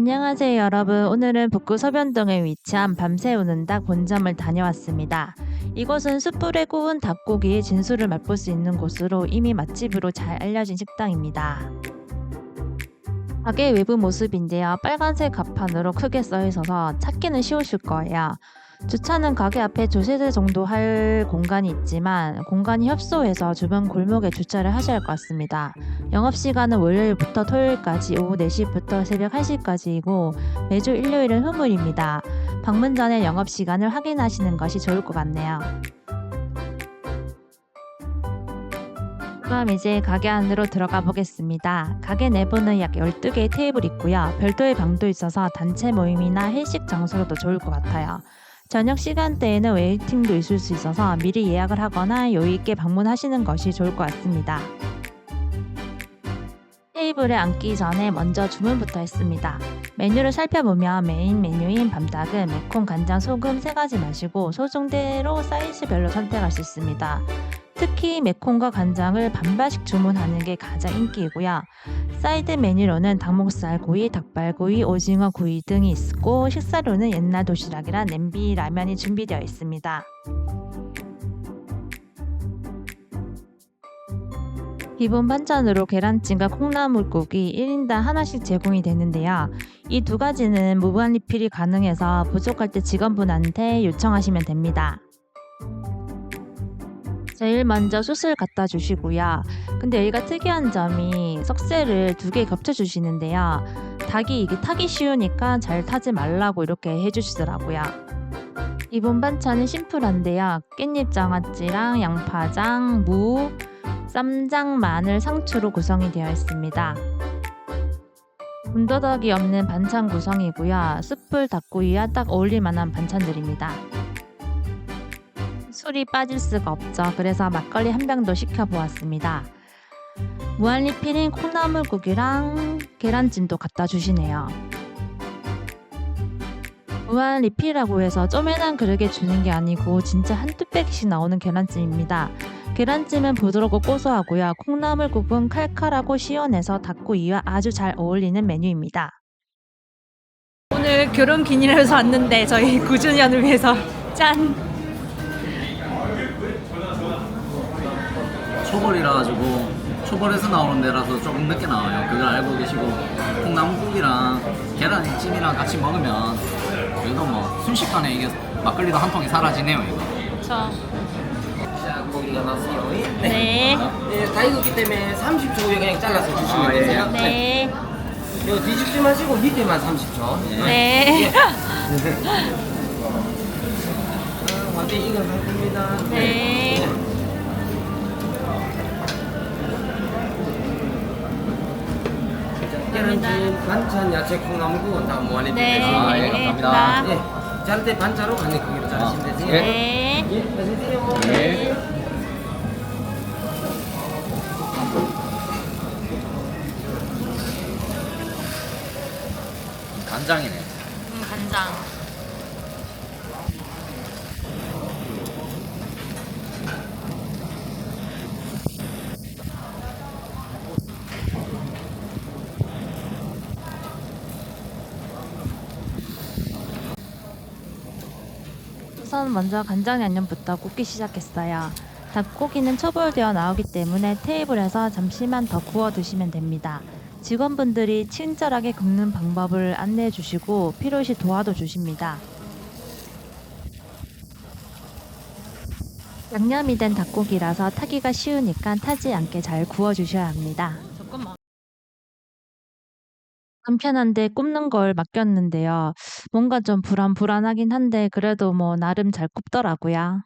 안녕하세요 여러분 오늘은 북구 서변동에 위치한 밤새 우는 닭 본점을 다녀왔습니다. 이곳은 숯불에 구운 닭고기의 진수를 맛볼 수 있는 곳으로 이미 맛집으로 잘 알려진 식당입니다. 가게 외부 모습인데요. 빨간색 갑판으로 크게 써 있어서 찾기는 쉬우실 거예요. 주차는 가게 앞에 두 세대 정도 할 공간이 있지만 공간이 협소해서 주변 골목에 주차를 하셔야 할 것 같습니다. 영업시간은 월요일부터 토요일까지 오후 4시부터 새벽 1시까지이고 매주 일요일은 휴무입니다. 방문 전에 영업시간을 확인하시는 것이 좋을 것 같네요. 그럼 이제 가게 안으로 들어가 보겠습니다. 가게 내부는 약 12개의 테이블 있고요. 별도의 방도 있어서 단체 모임이나 회식 장소로도 좋을 것 같아요. 저녁 시간대에는 웨이팅도 있을 수 있어서 미리 예약을 하거나 여유 있게 방문하시는 것이 좋을 것 같습니다. 테이블에 앉기 전에 먼저 주문부터 했습니다. 메뉴를 살펴보면 메인 메뉴인 밤닭은 매콤 간장 소금 세 가지 마시고 소중대로 사이즈별로 선택할 수 있습니다. 특히 매콤과 간장을 반반씩 주문하는 게 가장 인기이고요. 사이드 메뉴로는 닭목살 구이, 닭발구이, 오징어 구이 등이 있고 식사료는 옛날 도시락이란 냄비 라면이 준비되어 있습니다. 기본 반찬으로 계란찜과 콩나물국이 1인당 하나씩 제공이 되는데요. 이 두 가지는 무한 리필이 가능해서 부족할 때 직원분한테 요청하시면 됩니다. 제일 먼저 숯을 갖다 주시고요. 근데 여기가 특이한 점이 석쇠를 두 개 겹쳐 주시는데요. 닭이 이게 타기 쉬우니까 잘 타지 말라고 이렇게 해주시더라고요. 기본 반찬은 심플한데요. 깻잎 장아찌랑 양파장, 무, 쌈장, 마늘, 상추로 구성이 되어 있습니다. 군더더기 없는 반찬 구성이고요. 숯불 닭구이와 딱 어울릴 만한 반찬들입니다. 술이 빠질 수가 없죠. 그래서 막걸리 한 병도 시켜보았습니다. 무한리필인 콩나물국이랑 계란찜도 갖다 주시네요. 무한리필이라고 해서 쪼매난 그릇에 주는 게 아니고 진짜 한두 팩씩 나오는 계란찜입니다. 계란찜은 부드럽고 고소하고요. 콩나물국은 칼칼하고 시원해서 닭구이와 아주 잘 어울리는 메뉴입니다. 오늘 결혼 기념일에서 왔는데 저희 9주년을 위해서 짠! 초벌이라 가지고 초벌에서 나오는 데라서 조금 늦게 나와요. 그걸 알고 계시고 콩나물국이랑 계란찜이랑 같이 먹으면 그래도 뭐 순식간에 이게 막걸리도 한 통이 사라지네요 이거. 저. 자, 고기가 나왔어요. 네. 네, 다 익었기 때문에 30초 후에 그냥 잘라서 주시면 아, 예. 되세요. 네. 이거 뒤집지 마시고 밑에만 30초. 네. 완전히 익은 상태입니다. 네. 계란찜, 반찬, 야채, 콩나물국은 다 무한리 네. 되겠습니다. 아, 예, 감사합니다. 네, 자를 때 반차로 간의 크기로 자르시면 되세요. 네. 예, 맛있세요. 네. 간장이네. 음, 간장. 우선 먼저 간장 양념부터 굽기 시작했어요. 닭고기는 초벌되어 나오기 때문에 테이블에서 잠시만 더 구워 두시면 됩니다. 직원분들이 친절하게 굽는 방법을 안내해 주시고 필요시 도와도 주십니다. 양념이 된 닭고기라서 타기가 쉬우니까 타지 않게 잘 구워 주셔야 합니다. 간편한데 굽는 걸 맡겼는데요. 뭔가 좀 불안불안하긴 한데 그래도 뭐 나름 잘 굽더라고요.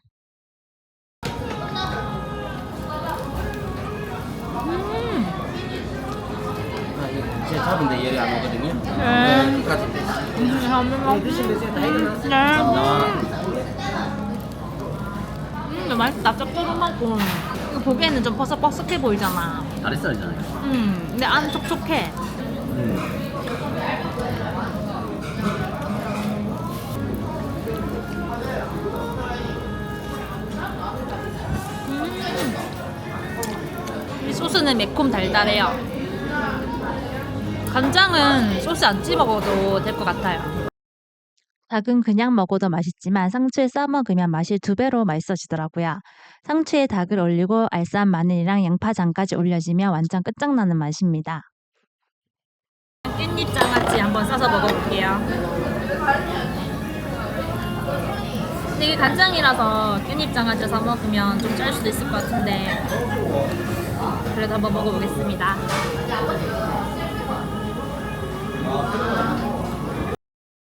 잡은데 열이 안 오거든요. 네. 여기까지 돼. 네, 드시면 되세요. 다 익어놨어요. 음, 맛있다. 짭조름하고. 이거 보기에는 좀 버석버석해 보이잖아. 다리살이잖아요. 음, 근데 안 촉촉해. 이 소스는 매콤 달달해요. 간장은 소스 안 찍어 먹어도 될 것 같아요. 닭은 그냥 먹어도 맛있지만 상추에 싸 먹으면 맛이 두 배로 맛있어지더라고요. 상추에 닭을 올리고 알싸한 마늘이랑 양파장까지 올려지면 완전 끝장나는 맛입니다. 깻잎 장아찌 한번 싸서 먹어볼게요. 근데 이게 간장이라서 깻잎 장아찌 사 먹으면 좀 짤 수도 있을 것 같은데 그래도 한번 먹어보겠습니다.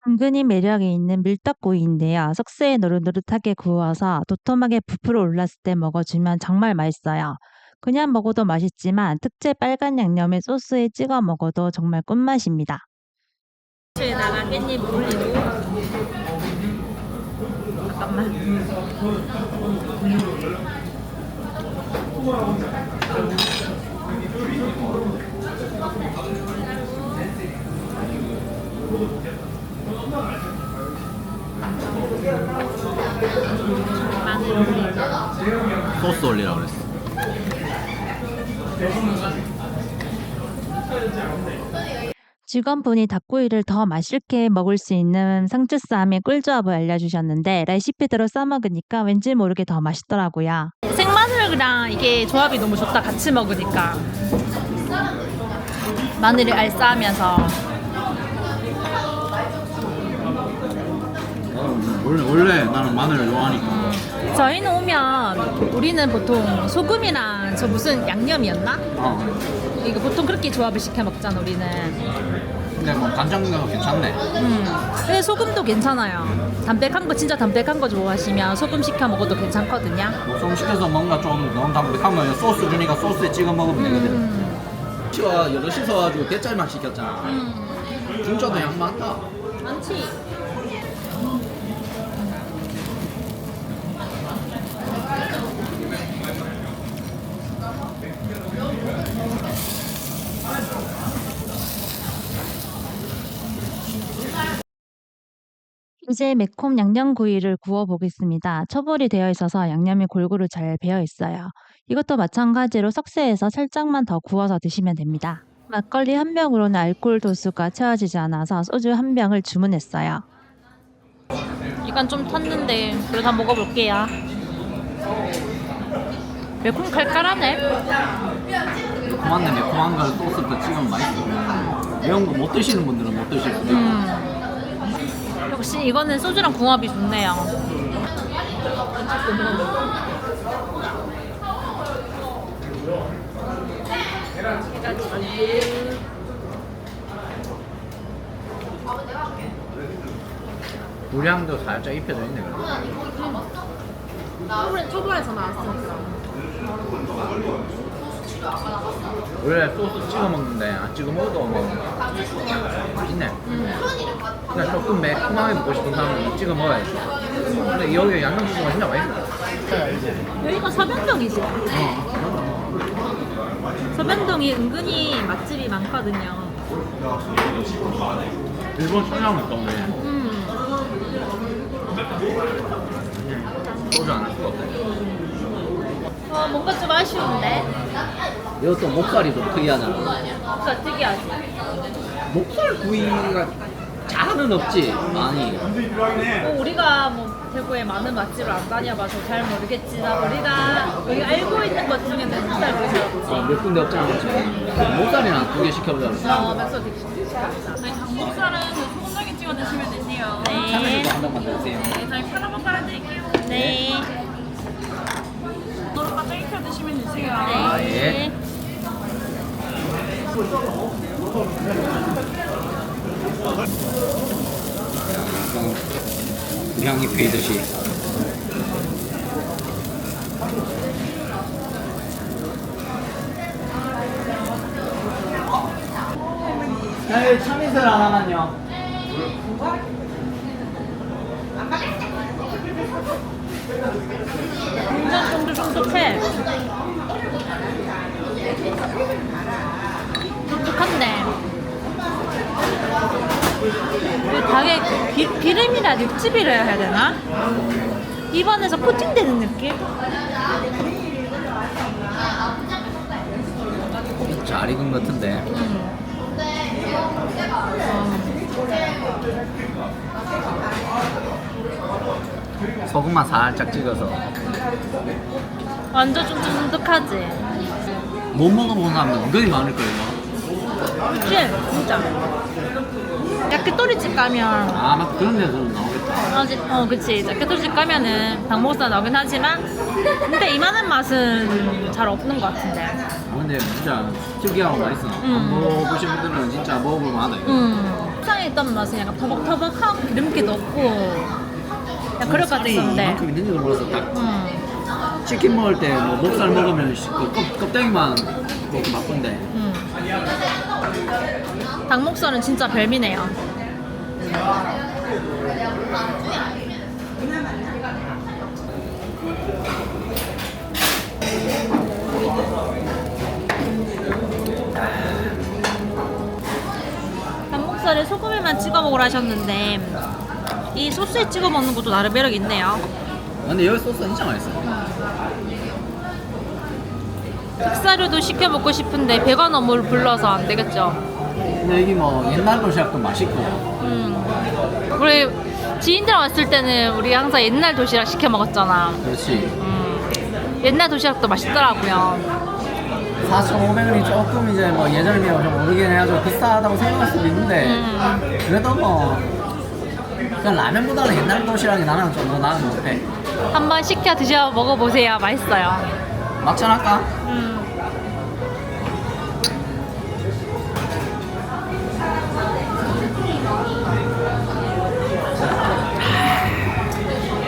은근히 매력이 있는 밀떡구이인데요. 석쇠에 노릇노릇하게 구워서 도톰하게 부풀어 올랐을 때 먹어주면 정말 맛있어요. 그냥 먹어도 맛있지만 특제 빨간 양념에 소스에 찍어 먹어도 정말 꿀맛입니다. 에다가 깻잎 올리고 잠깐만 올리고 소스 올리라고 그랬어. 직원분이 닭구이를 더 맛있게 먹을 수 있는 상추쌈의 꿀조합을 알려주셨는데 레시피대로 싸먹으니까 왠지 모르게 더 맛있더라고요. 생마늘이랑 이게 조합이 너무 좋다 같이 먹으니까 마늘이 알싸하면서 원래, 원래 나는 마늘을 좋아하니까. 저희는 오면 우리는 보통 소금이랑 저 무슨 양념이었나? 어. 이거 보통 그렇게 조합을 시켜 먹잖아 우리는 근데 뭐 간장도 괜찮네. 음. 근데 소금도 괜찮아요 담백한 거 진짜 담백한 거 좋아하시면 소금 시켜 먹어도 괜찮거든요 좀 시켜서 뭔가 좀 너무 담백하면 소스 주니까 소스에 찍어 먹으면 되거든. 음. 치와 여덟 시 서가지고 대짜리만 시켰잖아. 음. 진짜도 양 많다. 많지 이제 매콤 양념구이를 구워보겠습니다. 초벌이 되어 있어서 양념이 골고루 잘 배어 있어요. 이것도 마찬가지로 석쇠에서 살짝만 더 구워서 드시면 됩니다. 막걸리 한 병으로는 알코올 도수가 채워지지 않아서 소주 한 병을 주문했어요. 이건 좀 탔는데 그래도 한번 먹어볼게요 매콤 칼칼하네 매콤한데 매콤한 걸 소스도 찍으면 맛있어. 매운 거 못 드시는 분들은 못 드실 수도 있고. 음. 역시 이거는 소주랑 궁합이 좋네요. 불향도 살짝 입혀져 있네. 그래도. 초벌, 초벌에서 나왔으니까. 원래 소스 찍어 먹는데 안 찍어 먹어도 뭐 맛있네. 그냥 조금 매콤하게 먹고 싶은 사람은 찍어 먹어야지. 근데 여기 양념소스가 진짜 맛있어. 여기가 서변동이지? 서변동이 은근히 맛집이 많거든요. 일본 청량은 떠오네. 음. 소주 안할 수가 없어. 어, 뭔가 좀 아쉬운데? 이것도 목살이 좀 특이하잖아. 뭔가 특이하지? 목살 구이가 잘은 없지 많이. 뭐 우리가 뭐 대구에 많은 맛집을 안 다녀봐서 잘 모르겠지만 우리가 여기 알고 있는 것 중에는 목살 구이 없지. 어, 몇 군데 없잖아. 목살이랑 두개 시켜보자. 어, 몇 되게 저희 닭목살은 소금장에 찍어 드시면 되세요. 네. 참외도 한 병만 더 주세요. 네, 저희 카라반 깔아드릴게요. 네. 노른바 되세요. 아, 예. 향이 배듯이. 네, 참이슬 하나만요. 굉장히 쫀득쫀득해. 쫀득한데. 그 닭의 기, 기름이라 육즙이라 해야 되나? 입안에서 코팅되는 느낌? 잘 익은 것 같은데. 음. 소금만 살짝 찍어서 완전 쫀쫀득하지. 못 먹어본 사람은 은근히 많을 거예요. 그치? 진짜. 야끼토리집 가면 아, 맞 그런 데서는 나오겠다. 어, 지- 어 그치. 야끼토리집 가면은 닭목살 나오긴 하지만 근데 이만한 맛은 잘 없는 것 같은데. 아, 근데 진짜 특이하고 맛있어. 음. 안 먹어보신 분들은 진짜 먹어볼 만하다. 이거. 음. 상에 있던 맛은 약간 터벅터벅하고 기름기도 없고 약간 그럴 것 같았었는데. 이만큼 있는지도 몰랐어. 딱 음. 치킨 먹을 때 뭐 목살 먹으면 씨, 그 껍, 껍데기만 먹고 바쁜데 음. 닭목살은 진짜 별미네요. 닭목살에 소금에만 찍어 먹으라 하셨는데 이 소스에 찍어 먹는 것도 나름 매력 있네요. 근데 여기 소스 진짜 맛있어. 식사료도 시켜 먹고 싶은데 배가 너무 불러서 안 되겠죠. 근데 여기 뭐 옛날 도시락도 맛있고 음. 우리 지인들랑 왔을 때는 우리 항상 옛날 도시락 시켜 먹었잖아. 그렇지. 음. 옛날 도시락도 맛있더라고요. 4,500원이 조금 이제 뭐 비하면 좀 오르긴 해가지고 비싸다고 생각할 수도 있는데 음. 그래도 뭐 그냥 라면보다는 옛날 도시락이 나는 좀 더 나은 것 같아. 한번 시켜 드셔 먹어보세요. 맛있어요. 막전 할까? 음.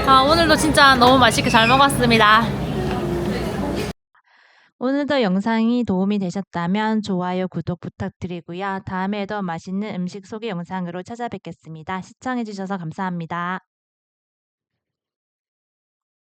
아, 오늘도 진짜 너무 맛있게 잘 먹었습니다. 오늘도 영상이 도움이 되셨다면 좋아요, 구독 부탁드리고요. 다음에도 맛있는 음식 소개 영상으로 찾아뵙겠습니다. 시청해주셔서 감사합니다.